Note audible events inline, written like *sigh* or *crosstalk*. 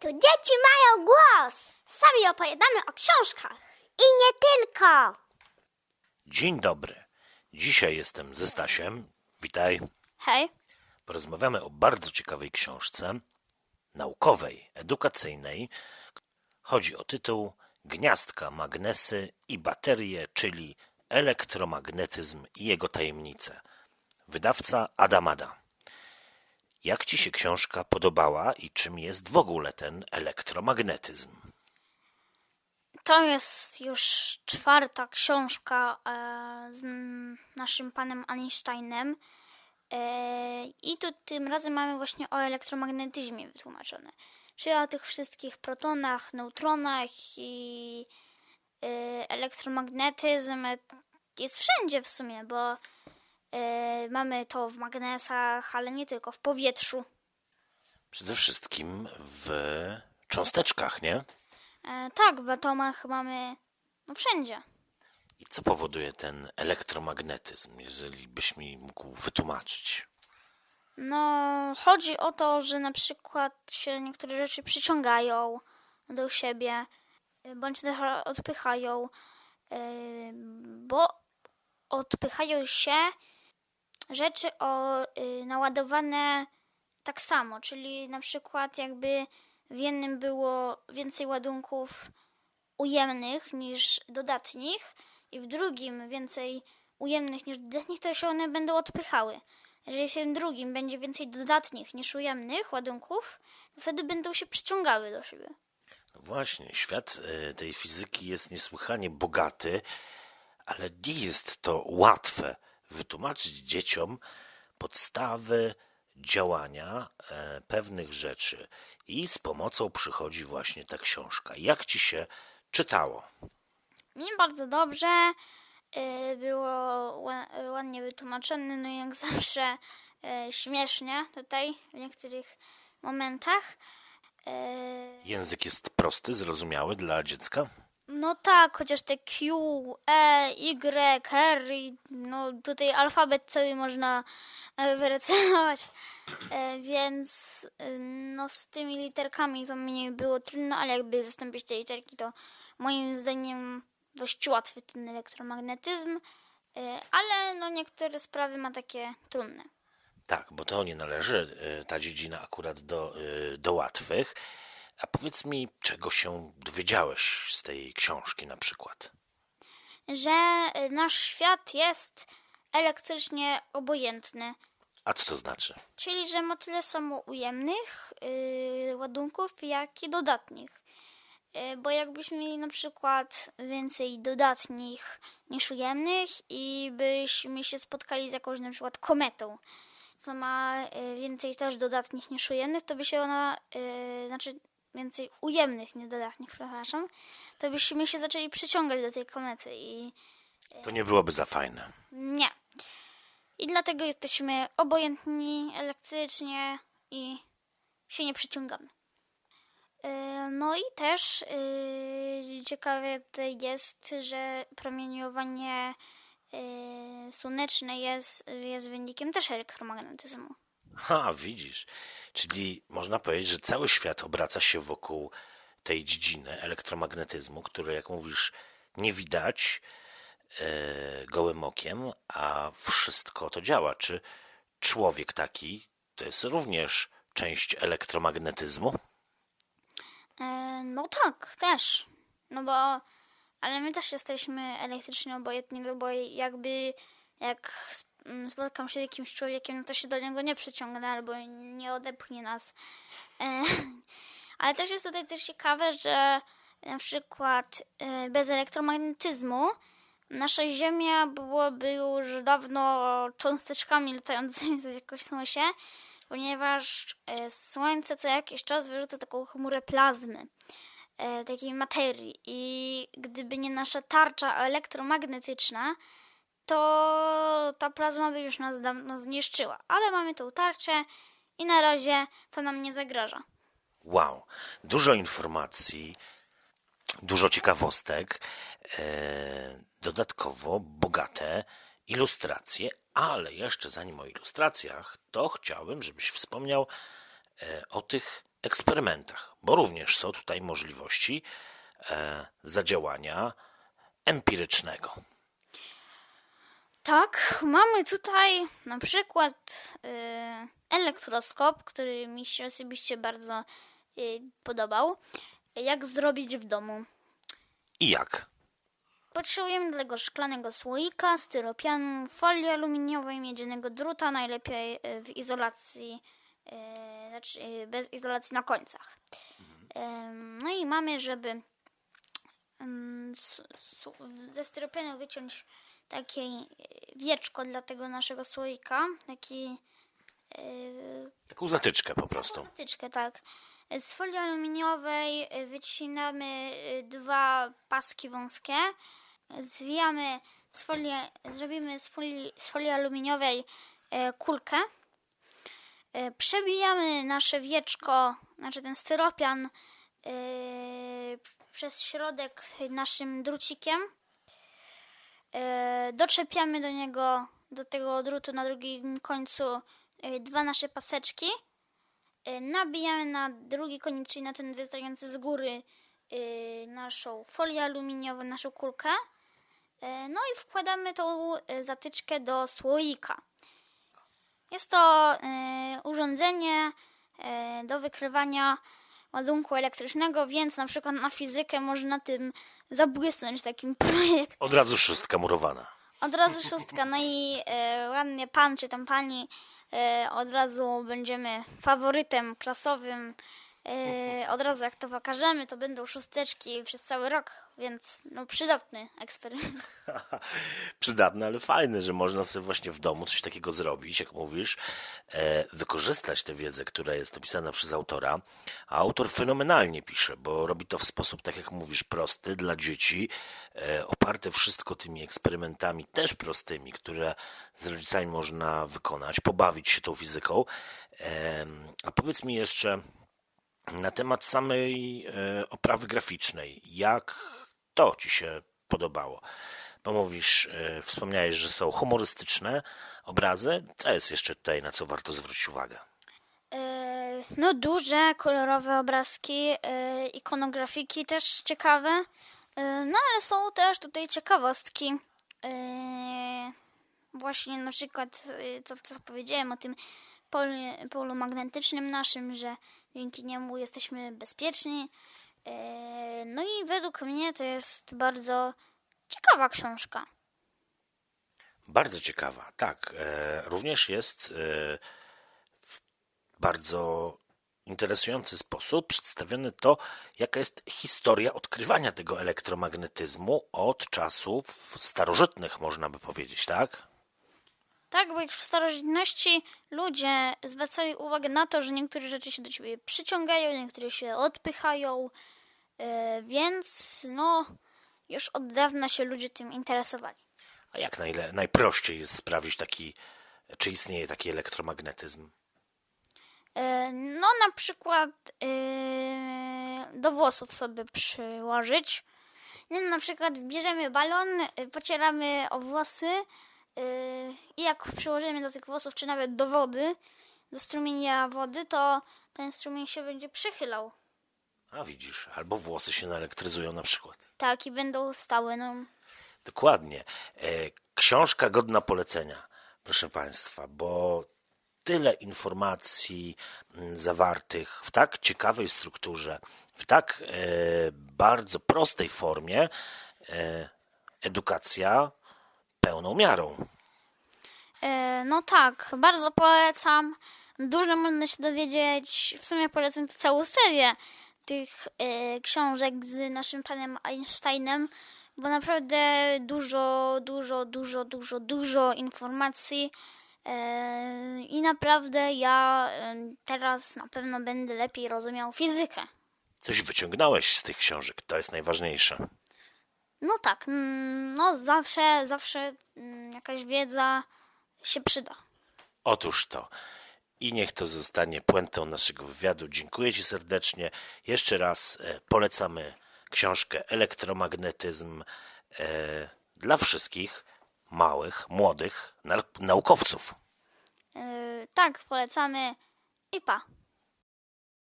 Tu dzieci mają głos. Sami opowiadamy o książkach. I nie tylko. Dzień dobry. Dzisiaj jestem ze Stasiem. Witaj. Hej. Porozmawiamy o bardzo ciekawej książce, naukowej, edukacyjnej. Chodzi o tytuł Gniazdka, magnesy i baterie, czyli elektromagnetyzm i jego tajemnice. Wydawca Adamada. Jak ci się książka podobała i czym jest w ogóle ten elektromagnetyzm? To jest już czwarta książka e, z naszym panem Einsteinem. E, I tu tym razem mamy właśnie o elektromagnetyzmie wytłumaczone. Czyli o tych wszystkich protonach, neutronach i e, elektromagnetyzm jest wszędzie w sumie, bo mamy to w magnesach, ale nie tylko, w powietrzu. Przede wszystkim w cząsteczkach, nie? E, tak, w atomach mamy no wszędzie. I co powoduje ten elektromagnetyzm, jeżeli byś mi mógł wytłumaczyć? No, chodzi o to, że na przykład się niektóre rzeczy przyciągają do siebie, bądź też odpychają, y, bo odpychają się rzeczy o, y, naładowane tak samo, czyli na przykład jakby w jednym było więcej ładunków ujemnych niż dodatnich i w drugim więcej ujemnych niż dodatnich, to się one będą odpychały. Jeżeli w tym drugim będzie więcej dodatnich niż ujemnych ładunków, to wtedy będą się przyciągały do siebie. No właśnie, świat e, tej fizyki jest niesłychanie bogaty, ale nie jest to łatwe wytłumaczyć dzieciom podstawy działania e, pewnych rzeczy. I z pomocą przychodzi właśnie ta książka. Jak ci się czytało? Mi bardzo dobrze y, było ła- ładnie wytłumaczone, no i jak *laughs* zawsze y, śmiesznie tutaj w niektórych momentach. Y, Język jest prosty, zrozumiały dla dziecka? No tak, chociaż te Q, E, Y, R, i no tutaj alfabet cały można e, wyrecytować, e, więc e, no z tymi literkami to mi było trudno, ale jakby zastąpić te literki to moim zdaniem dość łatwy ten elektromagnetyzm, ale no niektóre sprawy ma takie trudne. Tak, bo to nie należy, ta dziedzina akurat do, do łatwych. A powiedz mi, czego się dowiedziałeś z tej książki na przykład? Że e, nasz świat jest elektrycznie obojętny. A co to znaczy? Czyli, że ma tyle samo ujemnych yy, ładunków, jak i dodatnich. Yy, bo jakbyśmy mieli na przykład więcej dodatnich niż ujemnych i byśmy się spotkali z jakąś na przykład kometą, co ma yy, więcej też dodatnich niż ujemnych, to by się ona, yy, znaczy więcej ujemnych niż dodatnich, przepraszam, to byśmy się zaczęli przyciągać do tej komety i To nie byłoby za fajne. nie. I dlatego jesteśmy obojętni elektrycznie i się nie przyciągamy. Yy, No i też yy, ciekawe tutaj jest, że promieniowanie słoneczne jest, jest wynikiem też elektromagnetyzmu. Ha, widzisz. Czyli można powiedzieć, że cały świat obraca się wokół tej dziedziny elektromagnetyzmu, który, jak mówisz, nie widać e, gołym okiem, a wszystko to działa. Czy człowiek taki to jest również część elektromagnetyzmu? E, No tak, też. No bo, ale my też jesteśmy elektrycznie obojętni, bo jakby jak spotkam się z jakimś człowiekiem, no to się do niego nie przyciągnę albo nie odepchnie nas. E, *laughs* Ale też jest tutaj też ciekawe, że na przykład e, bez elektromagnetyzmu nasza Ziemia byłoby już dawno cząsteczkami latającymi *laughs* w kosmosie, ponieważ e, Słońce co jakiś czas wyrzuca taką chmurę plazmy, takiej materii. I gdyby nie nasza tarcza elektromagnetyczna, to ta plazma by już nas dawno zniszczyła. Ale mamy tą tarczę i na razie to nam nie zagraża. Wow, dużo informacji, dużo ciekawostek, e, dodatkowo bogate ilustracje, ale jeszcze zanim o ilustracjach, to chciałbym, żebyś wspomniał e, o tych eksperymentach, bo również są tutaj możliwości e, zadziałania empirycznego. Tak, mamy tutaj na przykład y, elektroskop, który mi się osobiście bardzo y, podobał. Jak zrobić w domu? I jak? Potrzebujemy do tego szklanego słoika, styropianu, folii aluminiowej, miedzianego druta, najlepiej y, w izolacji, znaczy bez izolacji na końcach. Em, No i mamy, żeby mm, ze styropianu wyciąć takie y, wieczko dla tego naszego słoika, taki y, Taką zatyczkę po prostu. Zatyczkę, tak. Z folii aluminiowej y, wycinamy dwa paski wąskie. Zwijamy z folii, zrobimy z folii, z folii aluminiowej e, kulkę. E, Przebijamy nasze wieczko, znaczy ten styropian e, przez środek naszym drucikiem. E, Doczepiamy do niego, do tego drutu na drugim końcu e, dwa nasze paseczki. E, Nabijamy na drugi koniec, czyli na ten wystający z góry naszą folię aluminiową, naszą kulkę. No i wkładamy tą zatyczkę do słoika. Jest to urządzenie do wykrywania ładunku elektrycznego, więc na przykład na fizykę można tym zabłysnąć takim *laughs* projektem. Od razu szóstka murowana. Od razu szóstka, no i e, ładnie pan czy tam pani e, od razu będziemy faworytem klasowym. E, od razu jak to pokażemy, to będą szósteczki przez cały rok, więc no przydatny eksperyment. *laughs* Przydatne, ale fajne, że można sobie właśnie w domu coś takiego zrobić, jak mówisz, e, wykorzystać tę wiedzę, która jest opisana przez autora. A autor fenomenalnie pisze, bo robi to w sposób, tak jak mówisz, prosty dla dzieci, e, oparte wszystko tymi eksperymentami, też prostymi, które z rodzicami można wykonać, pobawić się tą fizyką. Em, a powiedz mi jeszcze na temat samej e, oprawy graficznej. Jak to ci się podobało? Bo mówisz, e, wspomniałeś, że są humorystyczne obrazy. Co jest jeszcze tutaj, na co warto zwrócić uwagę? E, no duże, kolorowe obrazki, ikonografiki też ciekawe. No ale są też tutaj ciekawostki. Właśnie na przykład to, co powiedziałem o tym polu, polu magnetycznym naszym, że dzięki niemu jesteśmy bezpieczni. E, no i według mnie to jest bardzo ciekawa książka. Bardzo ciekawa, tak. E, również jest e, w bardzo interesujący sposób przedstawione to, jaka jest historia odkrywania tego elektromagnetyzmu od czasów starożytnych, można by powiedzieć, tak? Tak, bo już w starożytności ludzie zwracali uwagę na to, że niektóre rzeczy się do ciebie przyciągają, niektóre się odpychają, e, więc no, już od dawna się ludzie tym interesowali. A jak najle, najprościej jest sprawdzić taki, czy istnieje taki elektromagnetyzm? E, No, na przykład e, do włosów sobie przyłożyć. Nie wiem, na przykład bierzemy balon, pocieramy o włosy i jak przyłożymy do tych włosów, czy nawet do wody, do strumienia wody, to ten strumień się będzie przechylał. A widzisz, albo włosy się naelektryzują na przykład. Tak, i będą stałe. No. Dokładnie. E, Książka godna polecenia, proszę Państwa, bo tyle informacji mm, zawartych w tak ciekawej strukturze, w tak e, bardzo prostej formie, e, edukacja pełną miarą. E, no tak, bardzo polecam. Dużo można się dowiedzieć. W sumie polecam całą serię tych e, książek z naszym panem Einsteinem, bo naprawdę dużo, dużo, dużo, dużo, dużo informacji. E, I naprawdę ja teraz na pewno będę lepiej rozumiał fizykę. Coś wyciągnąłeś z tych książek, to jest najważniejsze. No tak, mm, no zawsze, zawsze mm, jakaś wiedza się przyda. Otóż to. I niech to zostanie puentą naszego wywiadu. Dziękuję Ci serdecznie. Jeszcze raz e, polecamy książkę Elektromagnetyzm e, dla wszystkich małych, młodych nau- naukowców. Yy, tak, polecamy i pa.